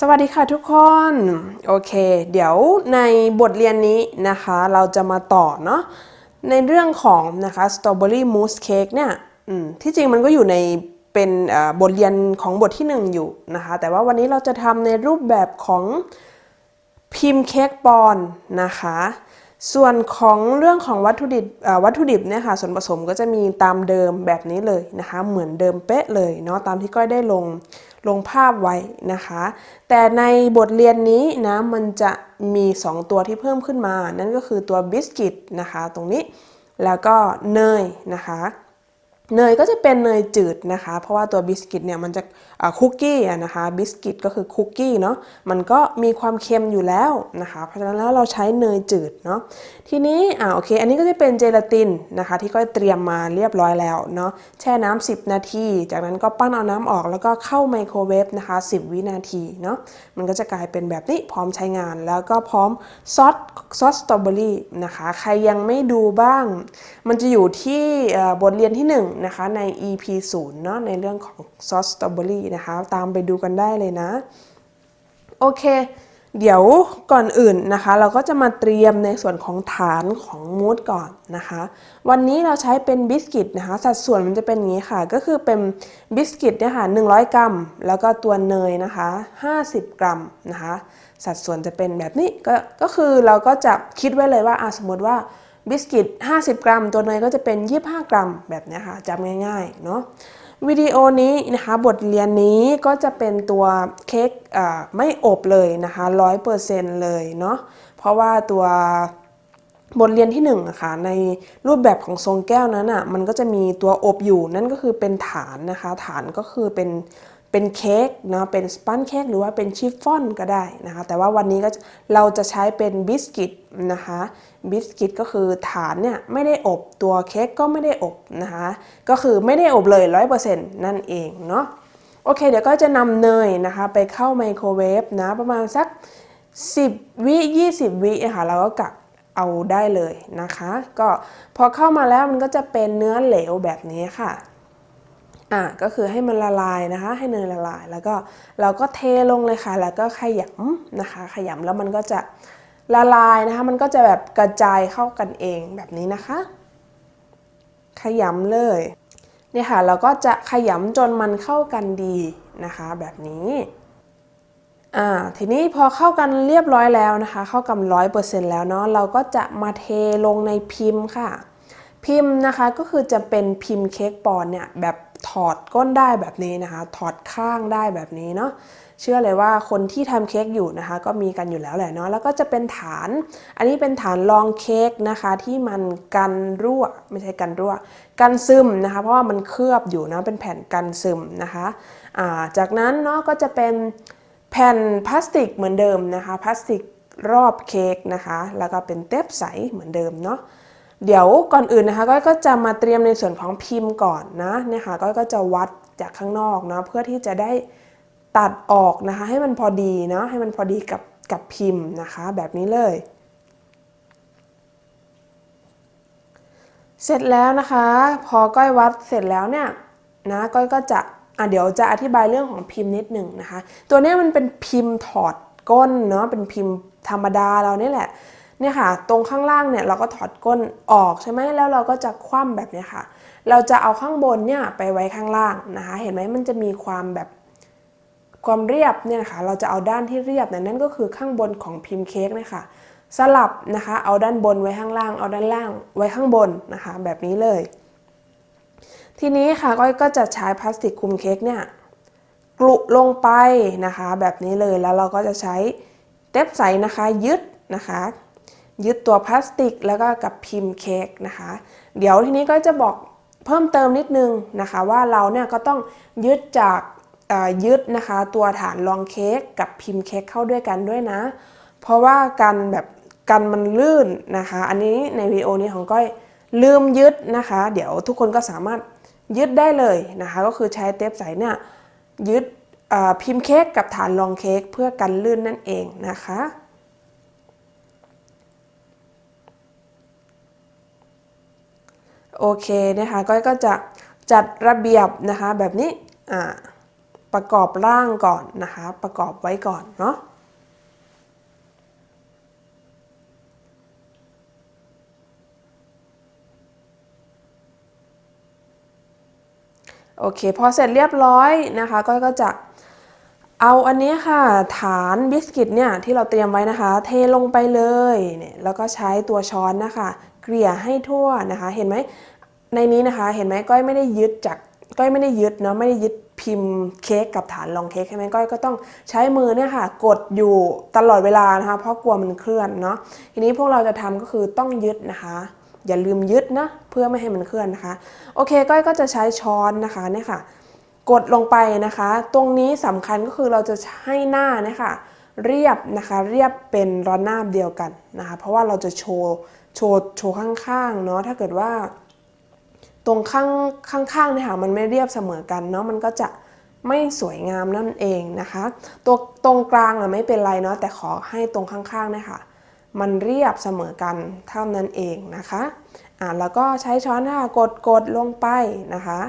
สวัสดีค่ะทุกคน โอเค เดี๋ยวในบทเรียนนี้นะคะ เราจะมาต่อเนาะในเรื่องของนะคะ strawberry mousse cake เนี่ยที่จริงมันก็อยู่ในเป็นบทเรียนของบทที่ 1 อยู่นะคะ แต่ว่าวันนี้เราจะทำในรูปแบบของพิมพ์เค้กปอนนะคะ ส่วนของเรื่องของวัตถุดิบวัตถุดิบเนี่ยค่ะส่วนผสมก็จะมีตามเดิมแบบนี้เลยนะคะ เหมือนเดิมเป๊ะเลยเนาะตามที่ก้อยได้ลง ลงภาพไว้นะคะ แต่ในบทเรียนนี้นะมันจะมี 2 ตัวที่เพิ่มขึ้นมา นั่นก็คือตัวบิสกิตนะคะ ตรงนี้แล้วก็เนยนะคะ เนยก็จะเป็นเนยจืดนะคะ เพราะว่าตัวบิสกิตเนี่ยมันจะคุกกี้นะคะบิสกิตก็คือคุกกี้เนาะมันก็มีความเค็มอยู่แล้วนะคะเพราะฉะนั้นแล้วเราใช้เนยจืดเนาะทีนี้อ่าโอเค อันนี้ก็จะเป็นเจลาตินนะคะ ที่ก้อยเตรียมมาเรียบร้อยแล้วเนาะแช่น้ำ10 นาที จากนั้นก็ปั้นเอาน้ำออกแล้วก็เข้าไมโครเวฟนะคะ 10 วินาทีเนาะมันก็จะกลายเป็นแบบนี้พร้อมใช้งาน แล้วก็พร้อมซอสซอสสตรอเบอรี่นะคะ ใครยังไม่ดูบ้าง มันจะอยู่ที่บทเรียนที่ 1นะคะใน EP 0เนาะในเรื่องของซอสสตรอเบอรี่นะคะ ตามไปดูกันได้เลยนะ โอเค เดี๋ยวก่อนอื่นนะคะ เราก็จะมาเตรียมในส่วนของฐานของมูสก่อนนะคะ วันนี้เราใช้เป็นบิสกิตนะคะ สัดส่วนมันจะเป็นอย่างนี้ค่ะ ก็คือเป็นบิสกิตเนี่ยค่ะ100 กรัม แล้วก็ตัวเนยนะคะ 50 กรัมนะคะ สัดส่วนจะเป็นแบบนี้ก็ก็คือเราก็จะคิดไว้เลยว่าอสมมติว่า บิสกิต 50 กรัม ตัวเนยก็จะเป็น 25 กรัมแบบนี้ค่ะจำง่ายๆเนาะวิดีโอนี้นะคะบทเรียนนี้ก็จะเป็นตัวเค้กไม่อบเลยนะคะร้อยเปอร์เซ็นต์เลยเนาะเพราะว่าตัวบทเรียนที่1นึ่งอะคะในรูปแบบของทรงแก้วนั้นอะมันก็จะมีตัวอบอยู่นั่นก็คือเป็นฐานนะคะ ฐานก็คือเป็น เป็นเค้กเนาะเป็นสปันเค้กหรือว่าเป็นชิฟฟ่อนก็ได้นะคะ แต่ว่าวันนี้ก็เราจะใช้เป็นบิสกิตนะคะบิสกิตก็คือฐานเนี่ยไม่ได้อบตัวเค้กก็ไม่ได้อบนะคะก็คือไม่ได้อบเลย 100%นั่นเองเนาะโอเค เดี๋ยวก็จะนำเนยนะคะ ไปเข้าไมโครเวฟนะประมาณสัก 10 วิ 20 วิค่ะเราก็กลับเอาได้เลยนะคะ ก็พอเข้ามาแล้วมันก็จะเป็นเนื้อเหลวแบบนี้ค่ะ อะก็คือให้มันละลายนะคะ ให้เนยละลาย แล้วก็เราก็เทลงเลยค่ะ แล้วก็ขยำนะคะ ขยำแล้วมันก็จะละลายนะคะ มันก็จะแบบกระจายเข้ากันเองแบบนี้นะคะ ขยำเลยเนี่ยค่ะ เราก็จะขยำจนมันเข้ากันดีนะคะ แบบนี้อ่าทีนี้พอเข้ากันเรียบร้อยแล้วนะคะ เข้ากันร้อยเปอร์เซ็นต์แล้วเนาะเราก็จะมาเทลงในพิมพ์ค่ะ พิมพ์นะคะก็คือจะเป็นพิมพ์เค้กปอนเนี่ยแบบถอดก้นได้แบบนี้นะคะ ถอดข้างได้แบบนี้เนาะเชื่อเลยว่าคนที่ทำเค้กอยู่นะคะ ก็มีกันอยู่แล้วแหละเนาะแล้วก็จะเป็นฐาน อันนี้เป็นฐานรองเค้กนะคะ ที่มันกันรั่วไม่ใช่กันรั่ว กันซึมนะคะ เพราะว่ามันเคลือบอยู่นะเป็นแผ่นกันซึมนะคะาจากนั้นเนาะก็จะเป็นแผ่นพลาสติกเหมือนเดิมนะคะพลาสติกรอบเค้กนะคะ แล้วก็เป็นเทปใสเหมือนเดิมเนาะ เดี๋ยวก่อนอื่นนะคะก้อยก็จะมาเตรียมในส่วนของพิมพ์ก่อนนะเนี่ยค่ะก้อยก็จะวัดจากข้างนอกเนาะเพื่อที่จะได้ตัดออกนะคะ ให้มันพอดีเนาะให้มันพอดีกับกับพิมพ์นะคะ แบบนี้เลย เสร็จแล้วนะคะ พอก้อยวัดเสร็จแล้วเนี่ยนะก้อยก็จะอะเดี๋ยวจะอธิบายเรื่องของพิมพ์นิดหนึ่งนะคะ ตัวนี้มันเป็นพิมพ์ถอดก้นเนาะเป็นพิมพ์ธรรมดาเรานี่แหละ เนี่ยค่ะ ตรงข้างล่างเนี่ยเราก็ถอดก้นออกใช่ไหมแล้วเราก็จะคว่ำแบบนี้ค่ะ เราจะเอาข้างบนเนี่ยไปไว้ข้างล่างนะคะ เห็นไหมมันจะมีความแบบความเรียบเนี่ยค่ะเราจะเอาด้านที่เรียบเนี่ยนั่นก็คือข้างบนของพิมพ์เค้กเนี่ยค่ะสลับนะคะ เอาด้านบนไว้ข้างล่าง เอาด้านล่างไว้ข้างบนนะคะ แบบนี้เลย ทีนี้ค่ะก้อยก็จะใช้พลาสติกคุมเค้กเนี่ยกลุลงไปนะคะ แบบนี้เลยแล้วเราก็จะใช้เทปใสนะคะ ยึดนะคะ ยึดตัวพลาสติก แล้วก็กับพิมพ์เค้กนะคะ เดี๋ยวทีนี้ก็จะบอกเพิ่มเติมนิดนึงนะคะ ว่าเราเนี่ยก็ต้องยึดจากยึดนะคะตัวฐานรองเค้กกับพิมพ์เค้กเข้าด้วยกันด้วยนะ เพราะว่ากันแบบกันมันลื่นนะคะ อันนี้ในวิดีโอนี้ของก้อยลืมยึดนะคะ เดี๋ยวทุกคนก็สามารถยึดได้เลยนะคะ ก็คือใช้เทปใสเนี่ยยึดพิมพ์เค้กกับฐานรองเค้กเพื่อกันลื่นนั่นเองนะคะ โอเคนะคะก้อยก็จะจัดระเบียบนะคะแบบนี้อ่าประกอบร่างก่อนนะคะ ประกอบไว้ก่อนเนาะโอเคพอเสร็จเรียบร้อยนะคะก็ก็จะเอาอันนี้ค่ะ ฐานบิสกิตเนี่ยที่เราเตรียมไว้นะคะ เทลงไปเลยเนี่ยแล้วก็ใช้ตัวช้อนนะคะ กลี่ยให้ทั่วนะคะเห็นไหมในนี้นะคะเห็นไหมก้อยไม่ได้ยึดจากก้อยไม่ได้ยึดเนาะไม่ได้ยึดพิมพ์เค้กกับฐานรองเค้กใช่ไหมก้อยก็ต้องใช้มือเนี่ยค่ะ กดอยู่ตลอดเวลานะคะ เพราะกลัวมันเคลื่อนเนาะทีนี้พวกเราจะทำก็คือต้องยึดนะคะ อย่าลืมยึดนะเพื่อไม่ให้มันเคลื่อนนะคะ โอเค ก้อยก็จะใช้ช้อนนะคะเนี่ยค่ะ กดลงไปนะคะ ตรงนี้สำคัญก็คือเราจะให้หน้าเนี่ยค่ะเรียบนะคะ เรียบเป็นระนาบเดียวกันนะคะ เพราะว่าเราจะโชว์ โชว์โชว์ข้างๆเนาะถ้าเกิดว่า ตรงข้างข้างๆเนี่ยค่ะมันไม่เรียบเสมอกันเนาะมันก็จะไม่สวยงามนั่นเองนะคะ ตัวตรงกลางอะไม่เป็นไรเนาะแต่ขอให้ตรงข้างๆเนี่ยค่ะ มันเรียบเสมอกันเท่านั้นเองนะคะอ่าแล้วก็ใช้ช้อนค่ะกดกดลงไปนะคะ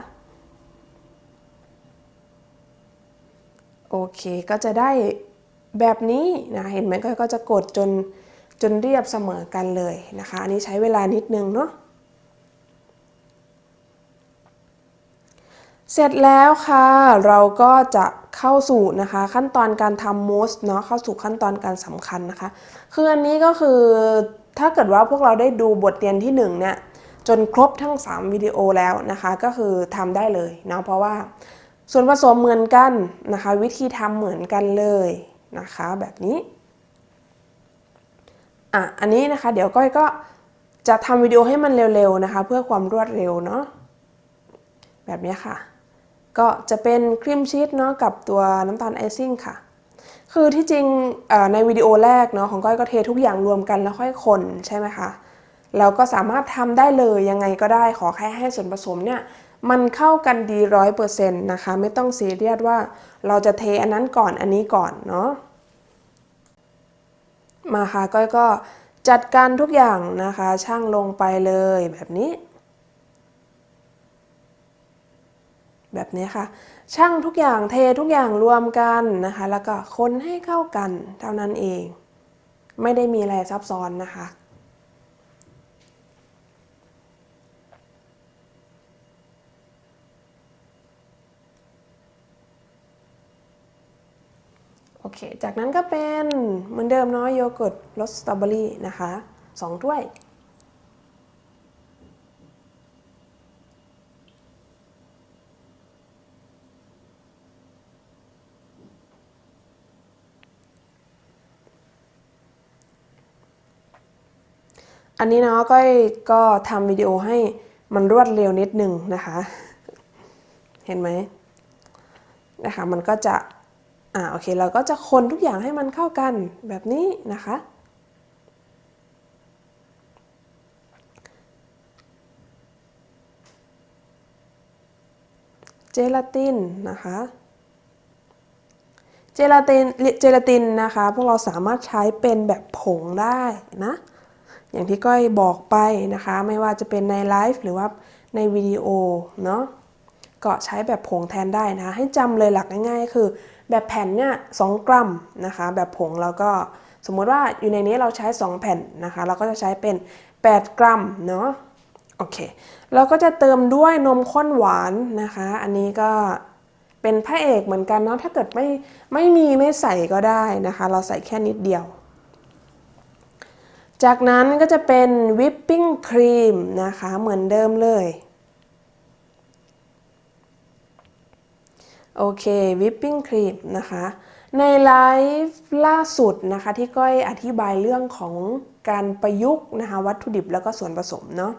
โอเคก็จะได้แบบนี้นะเห็นไหมก็จะกดจน จนเรียบเสมอกันเลยนะคะ อันนี้ใช้เวลานิดนึงเนาะเสร็จแล้วค่ะ เราก็จะเข้าสู่นะคะ ขั้นตอนการทำมูสเนาะเข้าสู่ขั้นตอนการสำคัญนะคะ คืออันนี้ก็คือถ้าเกิดว่าพวกเราได้ดูบทเรียนที่1เนี่ยจนครบทั้ง 3 วิดีโอแล้วนะคะ ก็คือทำได้เลยเนาะเพราะว่าส่วนผสมเหมือนกันนะคะ วิธีทำเหมือนกันเลยนะคะ แบบนี้ อะอันนี้นะคะเดี๋ยวก้อยก็จะทำวิดีโอให้มันเร็วๆนะคะ เพื่อความรวดเร็วเนาะแบบนี้ค่ะ ก็จะเป็นครีมชีสเนาะกับตัวน้ำตาลไอซิ่งค่ะ คือที่จริงในวิดีโอแรกเนาะของก้อยก็เททุกอย่างรวมกันแล้วค่อยคนใช่ไหมคะเราก็สามารถทำได้เลยยังไงก็ได้ขอแค่ให้ส่วนผสมเนี่ยมันเข้ากันดีร้อยเปอร์เซ็นต์นะคะ ไม่ต้องซีเรียสว่าเราจะเทอันนั้นก่อนอันนี้ก่อนเนาะ มาค่ะก้อยก็จัดการทุกอย่างนะคะ ช่างลงไปเลยแบบนี้ แบบนี้ค่ะ ช่างทุกอย่างเททุกอย่างรวมกันนะคะ แล้วก็คนให้เข้ากันเท่านั้นเอง ไม่ได้มีอะไรซับซ้อนนะคะ อเค จากนั้นก็เป็นเหมือนเดิมเนาะโยเกิร์ตรสสตรอเบอรี่นะคะสองถ้วย อันนี้เนาะก้อยก็ทำวิดีโอให้มันรวดเร็วนิดนึงนะคะ เห็นไหมนะคะมันก็จะ อ่าโอเค เราก็จะคนทุกอย่างให้มันเข้ากันแบบนี้นะคะ เจลาตินนะคะเจลาตินเจลาตินนะคะ พวกเราสามารถใช้เป็นแบบผงได้นะ อย่างที่ก้อยบอกไปนะคะ ไม่ว่าจะเป็นในไลฟ์หรือว่าในวิดีโอเนาะก็ใช้แบบผงแทนได้นะ ให้จำเลยหลักง่ายๆ คือ แบบแผ่นเนี่ยสกรัมนะคะ แบบผงแล้วก็สมมติว่าอยู่ในนี้เราใช้ 2 แผ่นนะคะ เราก็จะใช้เป็น 8 กรัมเนาะโอเคเราก็จะเติมด้วยนมข้นหวานนะคะ อันนี้ก็เป็นพระเอกเหมือนกันเนาะถ้าเกิดไม่ไม่มีไม่ใส่ก็ได้นะคะ เราใส่แค่นิดเดียว จากนั้นก็จะเป็นวิปปิ้งครีมนะคะเหมือนเดิมเลย โอเควิปปิ้งครีมนะคะ ในไลฟ์ล่าสุดนะคะที่ก้อยอธิบายเรื่องของการประยุกต์นะคะวัตถุดิบแล้วก็ส่วนผสมเนาะ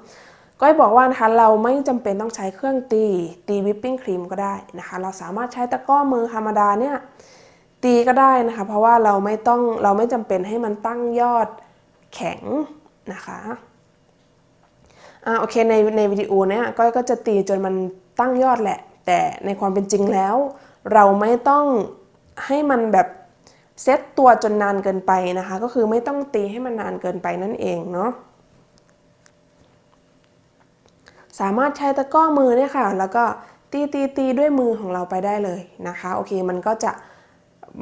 ก้อยบอกว่านะคะเราไม่จำเป็นต้องใช้เครื่องตีตีวิปปิ้งครีมก็ได้นะคะ เราสามารถใช้ตะกร้อมือธรรมดาเนี่ยตีก็ได้นะคะ เพราะว่าเราไม่ต้องเราไม่จำเป็นให้มันตั้งยอดแข็งนะคะอ่าโอเคในในวิดีโอเนี้ยก้อยก็จะตีจนมันตั้งยอดแหละ แต่ในความเป็นจริงแล้ว เราไม่ต้องให้มันแบบเซตตัวจนนานเกินไปนะคะ ก็คือไม่ต้องตีให้มันนานเกินไปนั่นเองเนาะสามารถใช้ตะก้อมือเนี่ยค่ะ แล้วก็ตีตีตีด้วยมือของเราไปได้เลยนะคะ โอเค มันก็จะ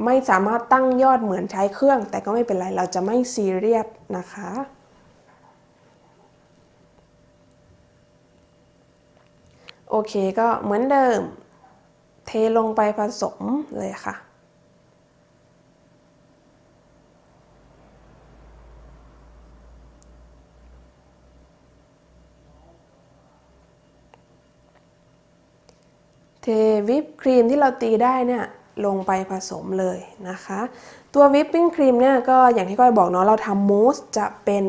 ไม่สามารถตั้งยอดเหมือนใช้เครื่อง แต่ก็ไม่เป็นไร เราจะไม่ซีเรียสนะคะ โอเคก็เหมือนเดิม เทลงไปผสมเลยค่ะ เทวิปครีมที่เราตีได้เนี่ยลงไปผสมเลยนะคะ ตัววิปปิ้งครีมเนี่ยก็อย่างที่ก้อยบอกเนาะเราทำมูสจะเป็น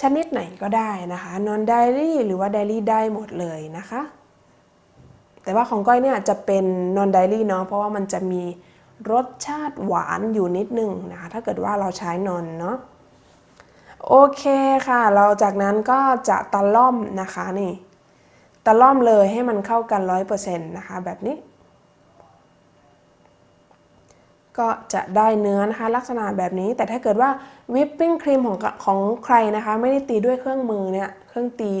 ชนิดไหนก็ได้นะคะ นอนไดรี่หรือว่าไดรี่ได้หมดเลยนะคะ แต่ว่าของก้อยเนี่ยจะเป็นนอนไดรี่เนาะเพราะว่ามันจะมีรสชาติหวานอยู่นิดนึงนะคะถ้าเกิดว่าเราใช้นอนเนาะโอเคค่ะ เราจากนั้นก็จะตะล่อมนะคะนี่ตะล่อมเลยให้มันเข้ากัน100%นะคะแบบนี้ ก็จะได้เนื้อนะคะลักษณะแบบนี้ แต่ถ้าเกิดว่าวิปปิ้งครีมของของใครนะคะ ไม่ได้ตีด้วยเครื่องมือเนี่ยเครื่องตี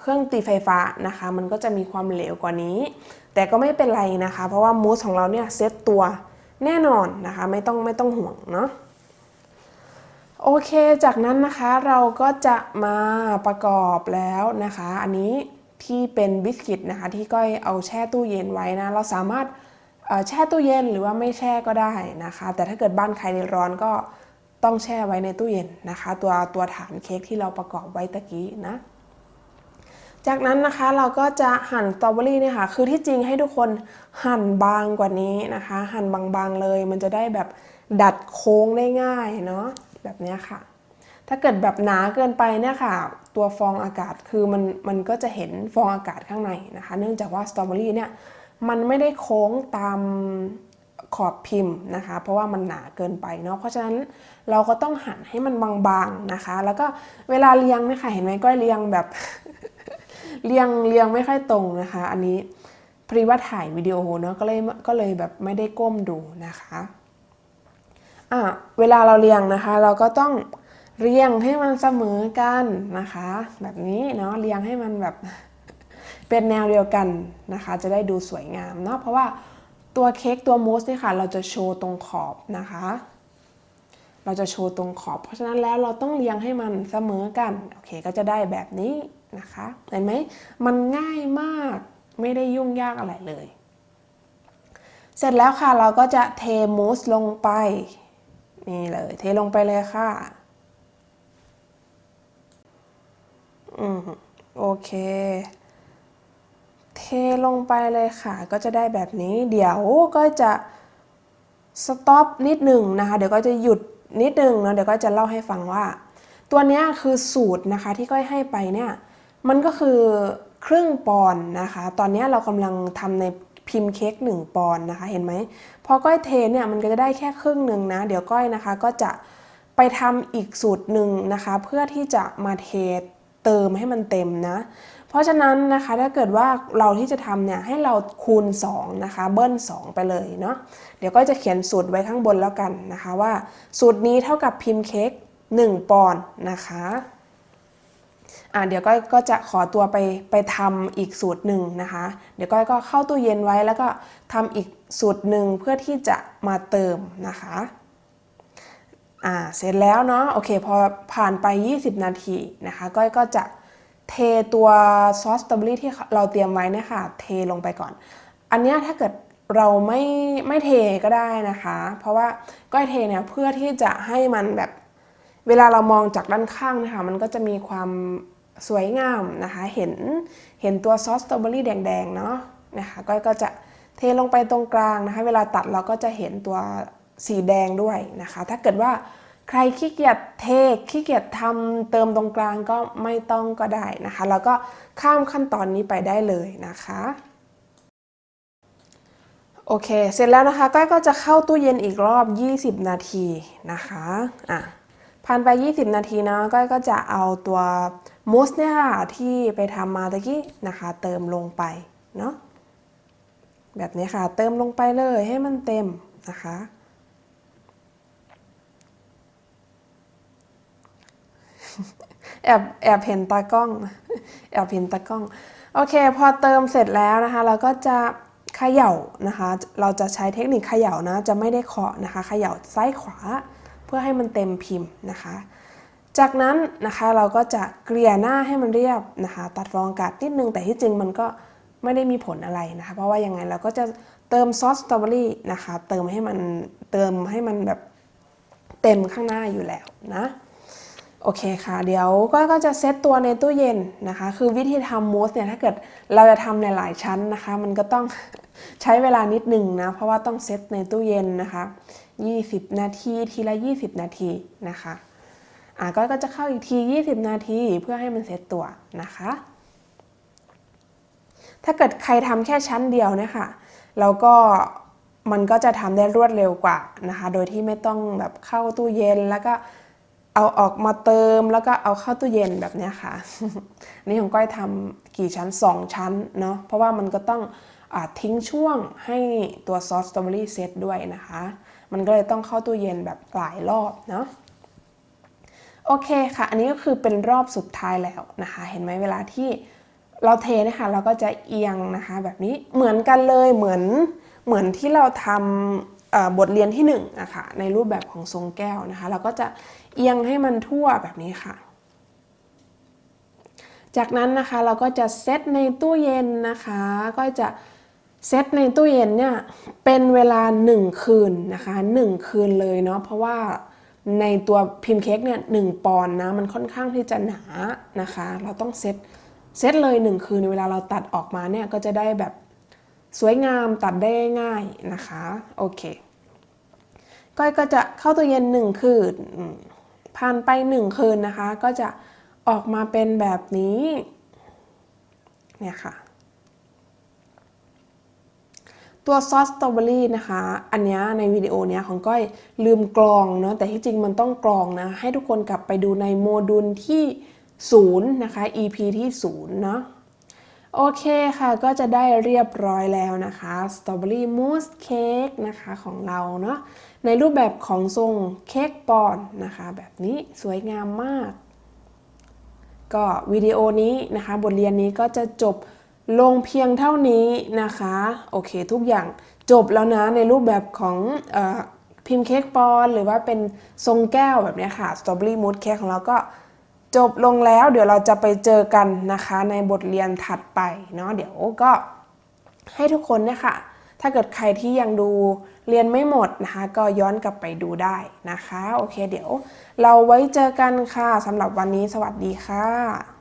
เครื่องตีไฟฟ้านะคะ มันก็จะมีความเหลวกว่านี้ แต่ก็ไม่เป็นไรนะคะ เพราะว่ามูสของเราเนี่ยเซตตัวแน่นอนนะคะ ไม่ต้องไม่ต้องห่วงเนาะโอเค จากนั้นนะคะเราก็จะมาประกอบแล้วนะคะ อันนี้ที่เป็นบิสกิตนะคะ ที่ก้อยเอาแช่ตู้เย็นไว้นะ เราสามารถแช่ตู้เย็นหรือว่าไม่แช่ก็ได้นะคะ แต่ถ้าเกิดบ้านใครร้อนก็ต้องแช่ไว้ในตู้เย็นนะคะ ตัวตัวฐานเค้กที่เราประกอบไว้ตะกี้นะ จากนั้นนะคะเราก็จะหั่นสตรอเบอรี่เนี่ยค่ะ คือที่จริงให้ทุกคนหั่นบางกว่านี้นะคะ หั่นบางๆเลย มันจะได้แบบดัดโค้งได้ง่ายเนาะแบบนี้ค่ะ ถ้าเกิดแบบหนาเกินไปเนี่ยค่ะ ตัวฟองอากาศคือมันมันก็จะเห็นฟองอากาศข้างในนะคะ เนื่องจากว่าสตรอเบอรี่เนี่ยมันไม่ได้โค้งตามขอบพิมพ์นะคะ เพราะว่ามันหนาเกินไปเนาะเพราะฉะนั้นเราก็ต้องหั่นให้มันบางๆนะคะ แล้วก็เวลาเรียงเนี่ยค่ะเห็นไหมก้อยเรียงแบบ เรียงเรียงไม่ค่อยตรงนะคะ อันนี้พรีว่าถ่ายวิดีโอเนาะก็เลยก็เลยแบบไม่ได้ก้มดูนะคะอะเวลาเราเรียงนะคะ เราก็ต้องเรียงให้มันเสมอกันนะคะ แบบนี้เนาะเรียงให้มันแบบเป็นแนวเดียวกันนะคะ จะได้ดูสวยงามเนาะเพราะว่าตัวเค้กตัวมูสเนี่ยค่ะ เราจะโชว์ตรงขอบนะคะ เราจะโชว์ตรงขอบ เพราะฉะนั้นแล้วเราต้องเรียงให้มันเสมอกันโอเคก็จะได้แบบนี้ นะคะเห็นไหมมันง่ายมากไม่ได้ยุ่งยากอะไรเลย เสร็จแล้วค่ะเราก็จะเทมูสลงไป นี่เลยเทลงไปเลยค่ะอืมโอเค เทลงไปเลยค่ะ ก็จะได้แบบนี้ เดี๋ยวก็จะสต็อปนิดหนึ่งนะคะ เดี๋ยวก็จะหยุดนิดหนึ่งเนาะเดี๋ยวก็จะเล่าให้ฟังว่า ตัวนี้คือสูตรนะคะที่ก้อยให้ไปเนี่ย มันก็คือครึ่งปอนนะคะ ตอนนี้เรากำลังทำในพิมพ์เค้ก1ปอนนะคะ เห็นไหม พอก้อยเทเนี่ยมันก็จะได้แค่ครึ่งหนึ่งนะ เดี๋ยวก้อยนะคะก็จะไปทำอีกสูตรหนึ่งนะคะ เพื่อที่จะมาเทเติมให้มันเต็มนะ เพราะฉะนั้นนะคะถ้าเกิดว่าเราที่จะทำเนี่ยให้เราคูณ2นะคะเบิ้ล2 ไปเลยเนาะ เดี๋ยวก็จะเขียนสูตรไว้ข้างบนแล้วกันนะคะว่า สูตรนี้เท่ากับพิมพ์เค้ก1ปอนด์นะคะ อะเดี๋ยวก้อยก็จะขอตัวไปไปทำอีกสูตรหนึ่งนะคะ เดี๋ยวก้อยก็เข้าตู้เย็นไว้แล้วก็ทำอีกสูตรหนึ่งเพื่อที่จะมาเติมนะคะอ่าเสร็จแล้วเนาะโอเคพอผ่านไป 20 นาทีนะคะ ก้อยก็จะเทตัวซอสสตรอเบอรี่ที่เราเตรียมไว้เนี่ยค่ะ เทลงไปก่อน อันนี้ถ้าเกิดเราไม่ไม่เทก็ได้นะคะ เพราะว่าก้อยเทเนี่ยเพื่อที่จะให้มันแบบ เวลาเรามองจากด้านข้างนะคะมันก็จะมีความสวยงามนะคะเห็นเห็นตัวซอสสตรอเบอรี่แดงๆเนาะนะคะก้อยก็จะเทลงไปตรงกลางนะคะ เวลาตัดเราก็จะเห็นตัวสีแดงด้วยนะคะ ถ้าเกิดว่าใครขี้เกียจเทขี้เกียจทำเติมตรงกลางก็ไม่ต้องก็ได้นะคะ แล้วก็ข้ามขั้นตอนนี้ไปได้เลยนะคะโอเค เสร็จแล้วนะคะก้อยก็จะเข้าตู้เย็นอีกรอบ 20 นาทีนะคะอะ ผ่านไป 20 นาทีนะก้อยก็จะเอาตัวมูสเนี่ยค่ะที่ไปทำมาตะกี้นะคะ เติมลงไปเนาะแบบนี้ค่ะ เติมลงไปเลยให้มันเต็มนะคะ แอบแอบเห็นตากล้อง แอบเห็นตะกล้อง โอเค พอเติมเสร็จแล้วนะคะ เราก็จะเขย่านะคะ เราจะใช้เทคนิคเขย่านะ จะไม่ได้เคาะนะคะ เขย่าซ้ายขวา เพื่อให้มันเต็มพิมพ์นะคะ จากนั้นนะคะเราก็จะเกลี่ยหน้าให้มันเรียบนะคะ ตัดฟองอากาศนิดนึงแต่ที่จริงมันก็ไม่ได้มีผลอะไรนะคะ เพราะว่ายังไงเราก็จะเติมซอสสตรอเบอรี่นะคะ เติมให้มันเติมให้มันแบบเต็มข้างหน้าอยู่แล้วนะโอเคค่ะ เดี๋ยวก็ก็จะเซตตัวในตู้เย็นนะคะ คือวิธีทำมูสเนี่ยถ้าเกิดเราจะทำในหลายชั้นนะคะ มันก็ต้องใช้เวลานิดหนึ่งนะ เพราะว่าต้องเซตในตู้เย็นนะคะ 20 นาที ทีละ 20 นาทีนะคะอะก็ก็จะเข้าอีกที 20 นาทีเพื่อให้มันเซตตัวนะคะ ถ้าเกิดใครทำแค่ชั้นเดียวนี่ยค่ะแล้วก็มันก็จะทำได้รวดเร็วกว่านะคะ โดยที่ไม่ต้องแบบเข้าตู้เย็นแล้วก็เอาออกมาเติมแล้วก็เอาเข้าตู้เย็นแบบเนี้ยค่ะ นี่ของก้อยทำกี่ชั้น 2 ชั้นเนาะ เพราะว่ามันก็ต้องอทิ้งช่วงให้ตัวซอสสตรอเบอรี่เซตด้วยนะคะ มันก็เลยต้องเข้าตู้เย็นแบบหลายรอบเนาะโอเคค่ะ อันนี้ก็คือเป็นรอบสุดท้ายแล้วนะคะ เห็นไหมเวลาที่เราเทนะคะเราก็จะเอียงนะคะ แบบนี้เหมือนกันเลยเหมือนเหมือนที่เราทำบทเรียนที่1นึ่งอะคะในรูปแบบของทรงแก้วนะคะ เราก็จะเอียงให้มันทั่วแบบนี้ค่ะ จากนั้นนะคะเราก็จะเซตในตู้เย็นนะคะ ก็จะ เซตในตู้เย็นเนี่ยเป็นเวลา 1 คืนนะคะ 1 คืนเลยเนาะเพราะว่าในตัวพิมพ์เค้กเนี่ยหปอนนะมันค่อนข้างที่จะหนานะคะ เราต้องเซตเซตเลย 1 คืนเวลาเราตัดออกมาเนี่ยก็จะได้แบบสวยงามตัดได้ง่ายนะคะโอเคก้อยก็จะเข้าตู้เย็น 1 คืนอืมผ่านไป 1 คืนนะคะ ก็จะออกมาเป็นแบบนี้เนี่ยค่ะ ตัวซอสสตรอเบอรี่นะคะ อันนี้ในวิดีโอเนี้ยของก้อยลืมกรองเนาะแต่ที่จริงมันต้องกรองนะ ให้ทุกคนกลับไปดูในโมดูลที่ 0 นะคะ EP ที่0เนาะโอเคค่ะก็จะได้เรียบร้อยแล้วนะคะสตรอเบอรี่มูสเค้กนะคะของเราเนาะในรูปแบบของทรงเค้กปอนนะคะ แบบนี้สวยงามมาก ก็วิดีโอนี้นะคะ บทเรียนนี้ก็จะจบ ลงเพียงเท่านี้นะคะโอเคทุกอย่างจบแล้วนะในรูปแบบของอพิมพ์เค้กปอนหรือว่าเป็นทรงแก้วแบบนี้ค่ะสตรอเบอรี่มูสเค้กของเราก็จบลงแล้ว เดี๋ยวเราจะไปเจอกันนะคะ ในบทเรียนถัดไปเนาะเดี๋ยวก็ให้ทุกคนเนี่ยค่ะ ถ้าเกิดใครที่ยังดูเรียนไม่หมดนะคะ ก็ย้อนกลับไปดูได้นะคะ โอเค เดี๋ยว เราไว้เจอกันค่ะสำหรับวันนี้สวัสดีค่ะ